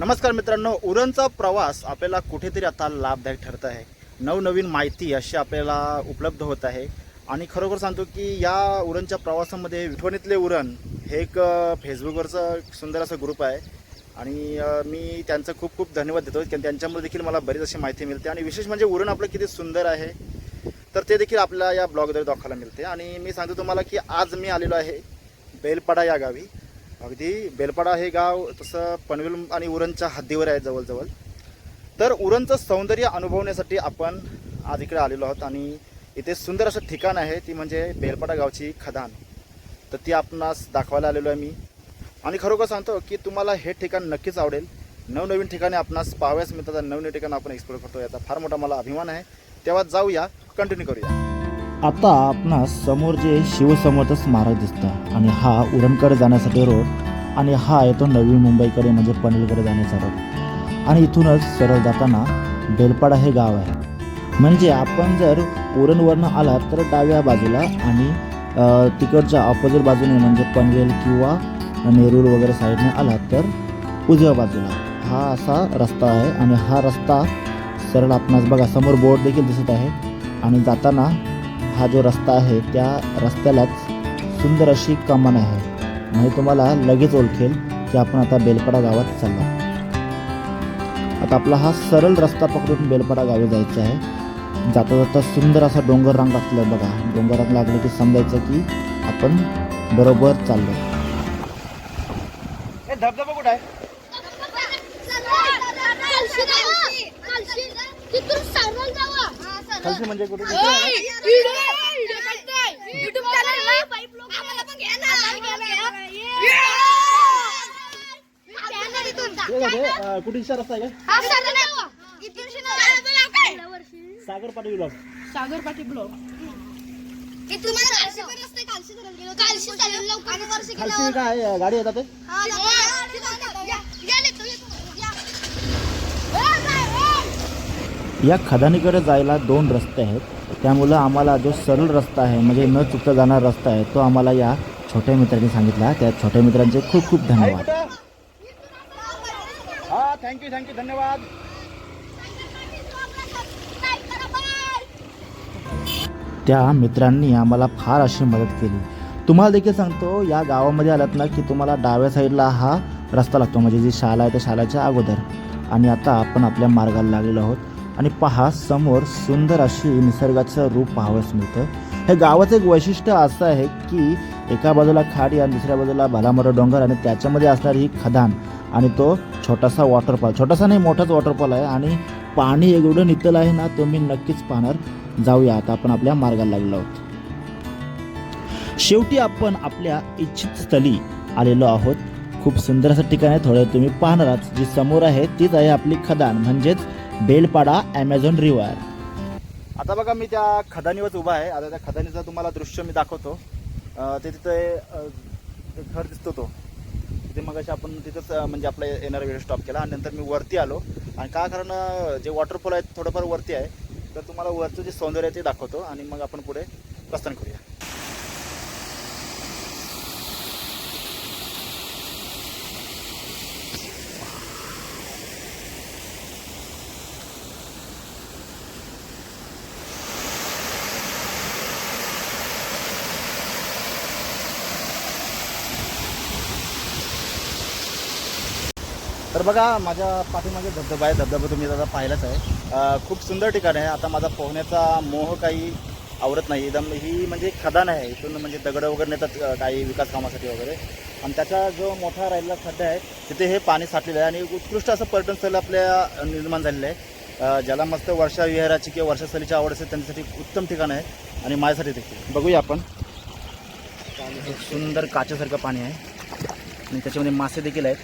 नमस्कार मित्रांनो उरणचा प्रवास आपल्याला कुठेतरी आता लाभदायक ठरत आहे. नवनवीन माहिती अशी आपल्याला उपलब्ध होत आहे. आणि खरोखर सांगतो की या उरणच्या प्रवासामध्ये विठवणीतले उरण हे एक फेसबुकवरचं सुंदर असं ग्रुप आहे. आणि मी त्यांचं खूप खूप धन्यवाद देतो. कारण त्यांच्यामुळे देखील मला बरीच अशी माहिती मिळते. आणि विशेष म्हणजे उरण आपलं किती सुंदर आहे तर ते देखील आपल्या या ब्लॉगद्वारे दाखवायला मिळते. आणि मी सांगतो तुम्हाला की आज मी आलेलो आहे बेलपाडा या गावी. अगदी बेलपाडा हे गाव तसं पनवेल आणि उरणच्या हद्दीवर आहे जवळजवळ. तर उरणचं सौंदर्य अनुभवण्यासाठी आपण आज इकडे आलेलो आहोत आणि इथे सुंदर असं ठिकाण आहे ती म्हणजे बेलपाडा गावची खदान. तर ती आपणास दाखवायला आलेलो आहे मी. आणि खरोखर सांगतो की तुम्हाला हे ठिकाण नक्कीच आवडेल. नवनवीन ठिकाणी आपणास पाहाव्यास मिळतात नवनवीन ठिकाण आपण एक्सप्लोर करतो याचा फार मोठा मला अभिमान आहे. तेव्हा जाऊया कंटिन्यू करूया. आता आपणास समोर जे शिवसमर्थ स्मारक दिसतं आणि हा उरणकडे जाण्यासाठी रोड आणि हा येतो नवी मुंबईकडे म्हणजे पनवेलकडे जाण्याचा रोड. आणि इथूनच सरळ जाताना बेलपाडा हे गाव आहे. म्हणजे आपण जर उरणवरनं आलात तर डाव्या बाजूला आणि तिकडच्या ऑपोजिट बाजूने म्हणजे पनवेल किंवा नेरूर वगैरे साईडने आलात तर उजव्या बाजूला. हा असा रस्ता आहे आणि हा रस्ता सरळ आपणास बघा समोर बोर्ड देखील दिसत आहे. आणि जाताना हा जो रस्ता आहे त्या रस्त्यालाच सुंदर अशी कमान आहे. म्हणजे तुम्हाला लगेच ओळखेल की आपण आता बेलपाडा गावात चाललो आता आपला हा सरळ रस्ता पकडून बेलपाडा गावी जायचं आहे. जाता जाता सुंदर असा डोंगर रांग लागला बघा. डोंगरात लागलं की समजायचं की आपण बरोबर चाललो धबधबा कुठं आहे? तिथून सरळ जावा खालची म्हणजे कुठे? कुठे रस्ता आहे हा सागर पाटील ब्लॉग सागर पाटी ब्लॉक इथून कालशी पण रस्ते कालशी धरण गेलो कालशी चालेल लवकर आणि वर्षी खालची काय आहे? गाडी येतात ते हा या या लेतो या ए जाय या खदानीकडे जायला दोन रस्ते आहेत. त्यामुळं आम्हाला जो सरळ रस्ता आहे म्हणजे न चुकता जाणारा रस्ता आहे तो आम्हाला या छोट्या मित्रांनी सांगितला. त्या छोट्या मित्रांचे खूप खूप धन्यवाद. हा थँक्यू थँक्यू धन्यवाद. त्या मित्रांनी आम्हाला फार अशी मदत केली. तुम्हाला देखील सांगतो या गावामध्ये आलात ना की तुम्हाला डाव्या साईडला हा रस्ता लागतो म्हणजे जी शाळा आहे त्या शाळेच्या अगोदर. आणि आता आपण आपल्या मार्गाला लागलेलो आहोत. आणि पहा समोर सुंदर अशी निसर्गाचं रूप पाहावंच मिळतं. हे गावाचं एक वैशिष्ट्य असं आहे की एका बाजूला खाडी आणि दुसऱ्या बाजूला भलामोठा डोंगर आणि त्याच्यामध्ये असणारी ही खदान आणि तो छोटासा वॉटरफॉल छोटासा नाही मोठाच वॉटरफॉल आहे आणि पाणी एवढं नितल आहे ना तुम्ही नक्कीच पाहणार. जाऊया आता आपण आपल्या मार्गाला लागलो आहोत. शेवटी आपण आपल्या इच्छित स्थळी आलेलो आहोत. खूप सुंदर असं ठिकाण आहे थोडं तुम्ही पाहणारच. जी समोर आहे तीच आहे आपली खदान. म्हणजेच बेलपाडा ॲमेझॉन रिवर आता बघा मी त्या खदानीवर उभा आहे. आता त्या खदानीचं तुम्हाला दृश्य मी दाखवतो. ते तिथे घर दिसतो तो. तिथे मग अशी आपण तिथंच म्हणजे आपला येणारा व्हिडिओ स्टॉप केला आणि नंतर मी वरती आलो. आणि का? कारण जे वॉटरफॉल आहे थोडंफार वरती आहे. तर तुम्हाला वरचं जे सौंदर्य आहे ते दाखवतो आणि मग आपण पुढे प्रस्थान करूया. तर बघा माझ्या पाठीमागे धबधबा आहे. धबधबा तुम्ही आता पाहिलाच आहे. खूप सुंदर ठिकाण आहे. आता माझा पोहण्याचा मोह काही आवरत नाही. एकदम ही म्हणजे खदान आहे. इथून म्हणजे दगडं वगैरे नेतात काही विकास कामासाठी वगैरे. आणि त्याचा जो मोठा राहिलेला खड्डा आहे तिथे हे पाणी साठलेलं आहे. आणि उत्कृष्ट असं पर्यटन स्थळ आपल्या निर्माण झालेलं आहे. ज्याला मस्त वर्षा विहाराची किंवा वर्षास्थलीची आवड असेल त्यांच्यासाठी उत्तम ठिकाण आहे. आणि माझ्यासाठी देखील. बघूया आपण. सुंदर काचेसारखं पाणी आहे. आणि त्याच्यामध्ये मासे देखील आहेत.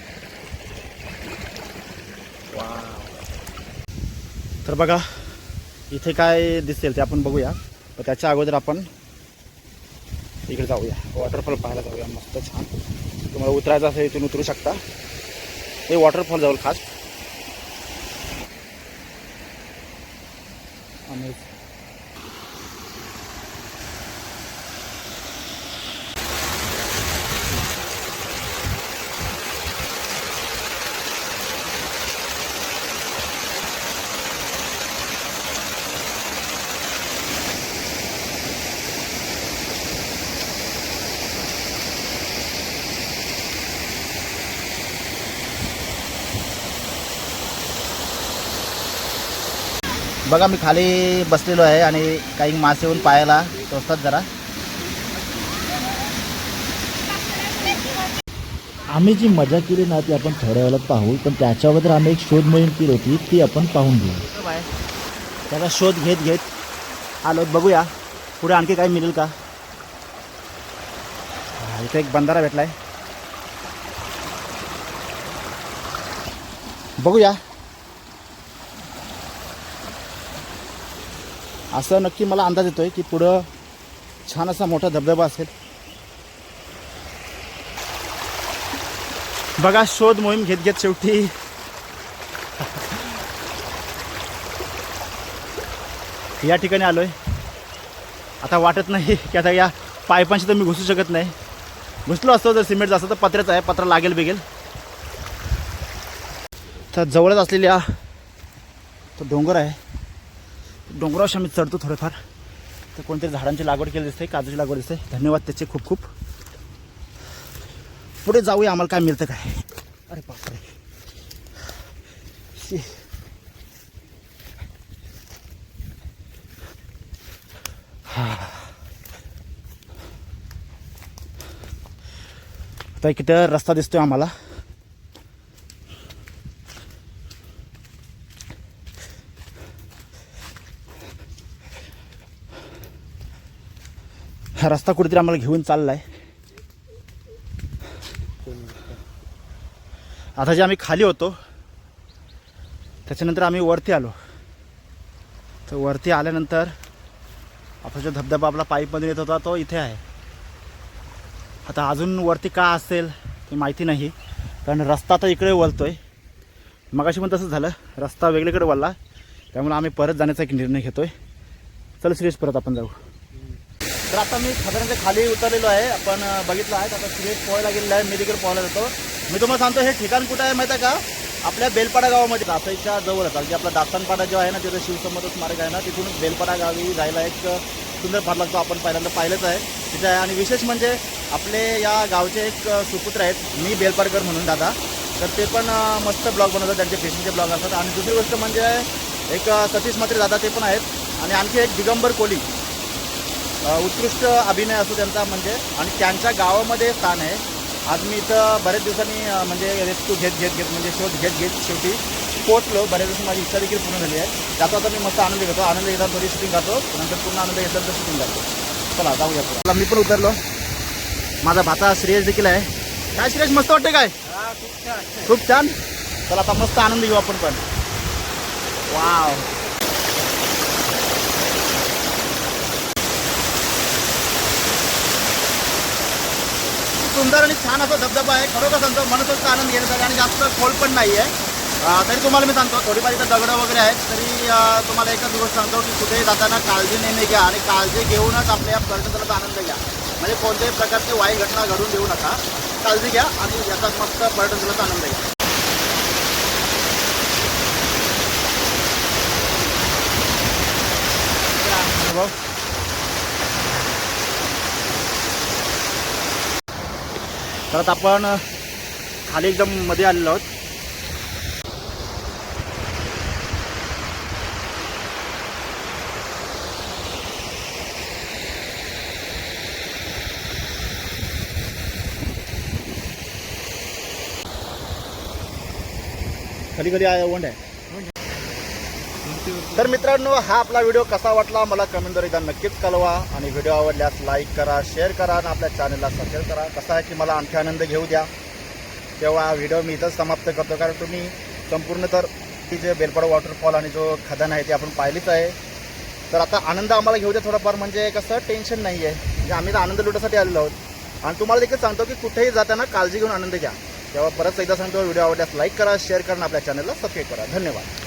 तर बघा इथे काय दिसेल ते आपण बघूया. पण त्याच्या अगोदर आपण इकडे जाऊया. वॉटरफॉल पाहायला जाऊया. मस्त छान. तुम्हाला उतरायचं असेल इथून उतरू शकता. हे वॉटरफॉल जाऊ खास. आणि बघा मी खाली बसलेलो आहे आणि काही मासे येऊन पायाला टोचतात जरा. आम्ही जी मजा केली ना ती आपण थोड्या वेळात पाहू पण त्याच्या अगोदर आम्ही एक शोध मोहीम केली होती ती आपण पाहून घेऊ. त्याचा शोध घेत घेत आलो. बघूया पुढे आणखी काही मिळेल का? हा, इथे एक बंधारा भेटलाय. बघूया. असं नक्की मला अंदाज येतो आहे की पुढं छान असा मोठा धबधबा असेल. बघा शोध मोहीम घेत घेत शेवटी. या ठिकाणी आलो आहे आता वाटत नाही की आता या पायपांशी तर मी घुसू शकत नाही. घुसलो असतो जर सिमेंट असतं तर पत्र्याचं आहे पत्र लागेल बिगेल. तर जवळच असलेल्या तो डोंगर आहे. डोंगरावर आम्ही चढतो थोडंफार. तर कोणतरी झाडांची लागवड केली दिसते काजूची लागवड दिसते. धन्यवाद त्याचे खूप खूप. पुढे जाऊया आम्हाला काय मिळतं काय. अरे बापरे. शी. आता इकडे रस्ता दिसतोय आम्हाला. हा रस्ता कुठेतरी आम्हाला घेऊन चाललाय. आता जे आम्ही खाली होतो त्याच्यानंतर आम्ही वरती आलो. तर वरती आल्यानंतर आता जो धबधबा आपला पाईपमध्ये येत होता तो इथे आहे. आता अजून वरती का असेल ते माहिती नाही कारण रस्ता आता इकडे वळतोय. मगाशी पण तसंच झालं रस्ता वेगळीकडे वळला त्यामुळे आम्ही परत जाण्याचा एक निर्णय घेतोय. चल सिरीज परत आपण जाऊ. तर आता मी साधारणतः खाली उतरलेलो आहे. आपण बघितलं आहे. आता सुरेश पोहायला गेलेला आहे. मी देखील पोहायला जातो. मी तुम्हाला सांगतो हे ठिकाण कुठं आहे माहिती आहे का? आपल्या बेलपाडा गावामध्ये. दासईच्या जवळच. अगदी आपला दास्तानपाडा जो आहे ना तिथं शिवसंमत स्मारक आहे ना तिथूनच बेलपाडा गावी जायला एक सुंदर फार लागतो. आपण पहिल्यांदा पाहिलंच आहे. तिथे आहे. आणि विशेष म्हणजे आपले या गावचे एक सुपुत्र आहेत. मी बेलपाडकर म्हणून दादा. तर ते पण मस्त ब्लॉग बनवतात. त्यांचे फेसबुकचे ब्लॉग असतात. आणि दुसरी गोष्ट म्हणजे एक सतीश मात्रे दादा ते पण आहेत. आणि आणखी एक दिगंबर कोली. उत्कृष्ट अभिनय असतो त्यांचा म्हणजे. आणि त्यांच्या गावामध्ये स्थान आहे. आज मी इथं बऱ्याच दिवसांनी म्हणजे रेस्क्यू घेत घेत घेत म्हणजे शोध घेत घेत शेवटी पोचलो बऱ्याच दिवशी माझी इच्छा देखील पूर्ण झाली आहे. त्याचा आता मी मस्त आनंद घेतो. आनंद घेताना थोडी शूटिंग करतो नंतर पूर्ण आनंद घेतल्यानंतर शूटिंग करतो चला जाऊया. चला मी पण उतरलो. माझा भाता श्रेयस देखील आहे. काय श्रेयस मस्त वाटते काय? खूप छान. चला आता मस्त आनंद घेऊ आपण पण. वाव सुंदर आणि छान असा धबधबा आहे. खरोखर सांगतो मनसोक्त आनंद घेण्यासाठी आणि जास्त खोल पण नाही आहे. तरी तुम्हाला मी सांगतो थोडीफार इथं दगडं वगैरे आहेत. तरी तुम्हाला एकच गोष्ट सांगतो की कुठेही जाताना काळजी नेहमी घ्या आणि काळजी घेऊनच आपल्या पर्यटनाचा आनंद घ्या. म्हणजे कोणत्याही प्रकारची वाईट घटना घडून देऊ नका. काळजी घ्या आणि याचा मस्त पर्यटनाचा आनंद घ्या. अनुभव? तर आता आपण खाली एकदम मध्ये आलेलो आहोत. कधी कधी वंड आहे? तर मित्रांनो हा आपला व्हिडिओ कसा वाटला मला कमेंटद्वारे एकदा नक्कीच कळवा आणि व्हिडिओ आवडल्यास लाईक करा शेअर करा आणि आपल्या चॅनलला सबस्क्राईब करा. कसा आहे की मला आणखी आनंद घेऊ द्या. तेव्हा हा व्हिडिओ मी इथंच समाप्त करतो. कारण तुम्ही संपूर्ण तर ती जे बेलपाडा वॉटरफॉल आणि जो खदान आहे ते आपण पाहिलीच आहे. तर आता आनंद आम्हाला घेऊ द्या थोडाफार. म्हणजे कसं टेन्शन नाही आहे म्हणजे आम्ही तर आनंद लुटासाठी आलेलो आहोत. आणि तुम्हाला देखील सांगतो की कुठेही जाताना काळजी घेऊन आनंद घ्या. तेव्हा परत एकदा सांगतो व्हिडिओ आवडल्यास लाईक करा शेअर करा आपल्या चॅनलला सबस्क्राईब करा. धन्यवाद.